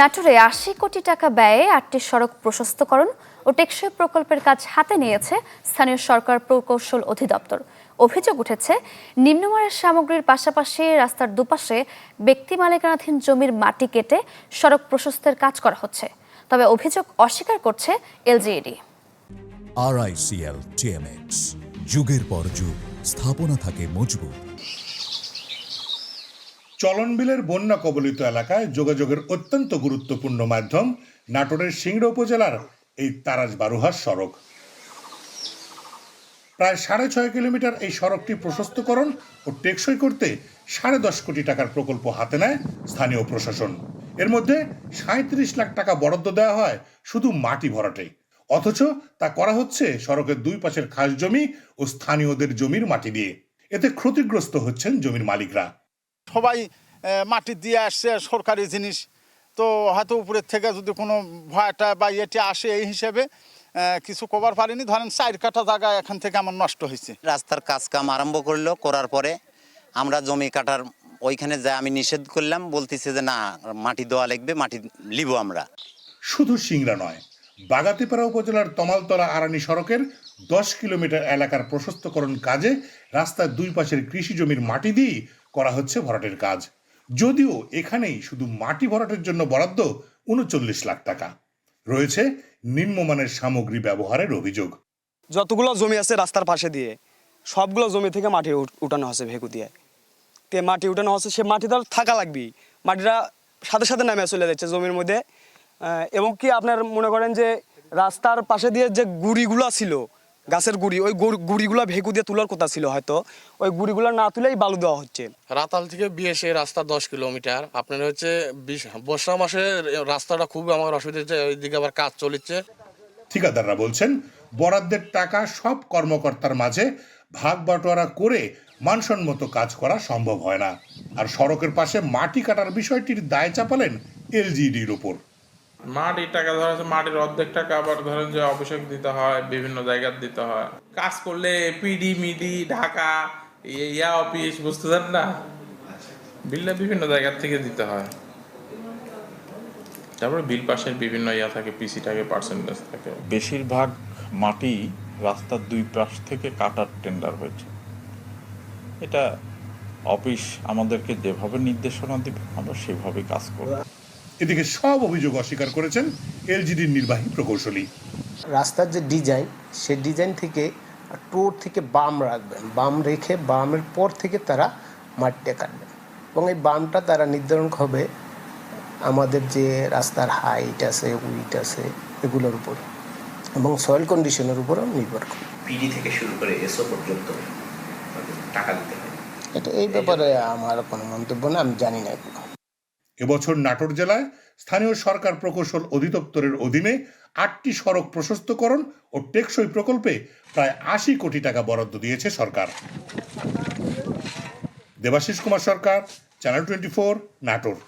নাটোরে আশি কোটি টাকা ব্যয়ে আটটি সড়ক প্রশস্তকরণ ও টেকসই প্রকল্পের কাজ হাতে নিয়েছে স্থানীয় সরকার প্রকৌশল অধিদপ্তর। অভিযোগ উঠেছে, নিম্নমানের সামগ্রীর পাশাপাশি রাস্তার দুপাশে ব্যক্তি মালিকানাধীন জমির মাটি কেটে সড়ক প্রশস্তের কাজ করা হচ্ছে। তবে অভিযোগ অস্বীকার করছে এলজিইডি। আরআইসিএল টিএমএক্স, যুগের পর যুগ, স্থাপনা থাকে মজবুত। চলনবিলের বন্যা কবলিত এলাকায় যোগাযোগের অত্যন্ত গুরুত্বপূর্ণ মাধ্যম নাটোরের সিংড়া উপজেলার এই তারাজ বারুহার সড়ক। প্রায় সাড়ে ছয় কিলোমিটার এই সড়কটি প্রশস্তকরণ ও টেকসই করতে সাড়ে দশ কোটি টাকার প্রকল্প হাতে নেয় স্থানীয় প্রশাসন। এর মধ্যে সাঁত্রিশ লাখ টাকা বরাদ্দ দেওয়া হয় শুধু মাটি ভরাটে। অথচ তা করা হচ্ছে সড়কের দুই পাশের খাস জমি ও স্থানীয়দের জমির মাটি দিয়ে। এতে ক্ষতিগ্রস্ত হচ্ছেন জমির মালিকরা। সবাই মাটি দিয়ে আসছে সরকারি জিনিস। তো হয়তো উপরের থেকে যদি কোনো ভয়টা বা ইয়েটি আসে এই হিসেবে কিছু কভার পারিনি। ধরেন চার কাঠা জায়গা এখান থেকে আমার নষ্ট হয়েছে। রাস্তার কাজ কাম আরম্ভ করল করার পরে আমরা জমি কাটার ওইখানে যা আমি নিষেধ করলাম বলতেছে যে না মাটি দেওয়া লাগবে মাটি লিব আমরা। শুধু সিংড়া নয় বাগাতিপাড়া উপজেলার তমালতলা আরানি সড়কের দশ কিলোমিটার এলাকার প্রশস্তকরণ কাজে রাস্তার দুই পাশের কৃষি জমির মাটি দিয়েই করা হচ্ছে ভরাটের কাজ। যদিও এখানেই শুধু মাটি ভরাটের জন্য বরাদ্দ উনচল্লিশ লাখ টাকা। রয়েছে নিম্নমানের সামগ্রী ব্যবহারের অভিযোগ। যতগুলো জমি আছে রাস্তার পাশে দিয়ে, সবগুলো জমি থেকে মাটি উঠানো হচ্ছে ভেকু দিয়ে। তে মাটি উঠানো হচ্ছে সে মাটি তো থাকা লাগবেই। মাটিটা সাথে সাথে নামে চলে যাচ্ছে জমির মধ্যে। এবং কি আপনার মনে করেন যে রাস্তার পাশে দিয়ে যে গুড়িগুলো ছিল গাছের গুড়ি ওই গুড়- গুড়িগুলো ভেকু দিয়ে তোলার কথা ছিল হয়তো। ওই গুড়িগুলো না তুলেই বালু দেওয়া হচ্ছে। রাতাল থেকে বিএসএ রাস্তা দশ কিলোমিটার। আপনার হচ্ছে বিশ- বর্ষা মাসে রাস্তাটা খুব আমার অসুবিধা হচ্ছে ওইদিকে আবার কাজ চলেছে ঠিকাদাররা বলছেন বরাদ্দের টাকা সব কর্মকর্তার মাঝে ভাগ বাটোয়ারা করে মানসম্মত কাজ করা সম্ভব হয় না। আর সড়কের পাশে মাটি কাটার বিষয়টির দায় চাপালেন এলজিডির উপর। মাটির টাকা, ধরা হচ্ছে মাটির অর্ধেক টাকা আবার ধরেন যে অভিষেক দিতে হয়, বিভিন্ন জায়গায় দিতে হয়। কাজ করলে পিডি মিডি, ঢাকা ইয়া অফিস বুঝতে না? বিলটা বিভিন্ন জায়গা থেকে দিতে হয়। তারপরে বিল পাশের বিভিন্ন ইয়া থাকে পিসি থাকে পার্সেন্টেজ থাকে। বেশিরভাগ মাটি রাস্তার দুই পাশ থেকে কাটার টেন্ডার হয়েছে। এটা অফিস আমাদেরকে যেভাবে নির্দেশনা দিবে, আমরা সেভাবে কাজ করব। এদিকে সব অভিযোগ অস্বীকার করেছেন এলজিডির নির্বাহী প্রকৌশলী। রাস্তার যে ডিজাইন সে ডিজাইন থেকে টোর থেকে বাম রাখবেন। বাম রেখে বামের পর থেকে তারা মাটিটা কাটবেন। এবং এই বামটা তারা নির্ধারণ হবে আমাদের যে রাস্তার হাইট আছে উইট আছে এগুলোর উপর। এবং সয়েল কন্ডিশনের উপরও নির্ভর করে। পিডি থেকে শুরু করে এসও পর্যন্ত টাকা দিতে হয়। এটা এই ব্যাপারে আমার কোনো মন্তব্য না আমি জানি না এগুলো। এবছর নাটোর জেলায় স্থানীয় সরকার প্রকৌশল অধিদপ্তরের অধীনে আটটি সড়ক প্রশস্তকরণ ও টেকসই প্রকল্পে প্রায় আশি কোটি টাকা বরাদ্দ দিয়েছে সরকার। Debashis Kumar Sarkar channel twenty four Natore.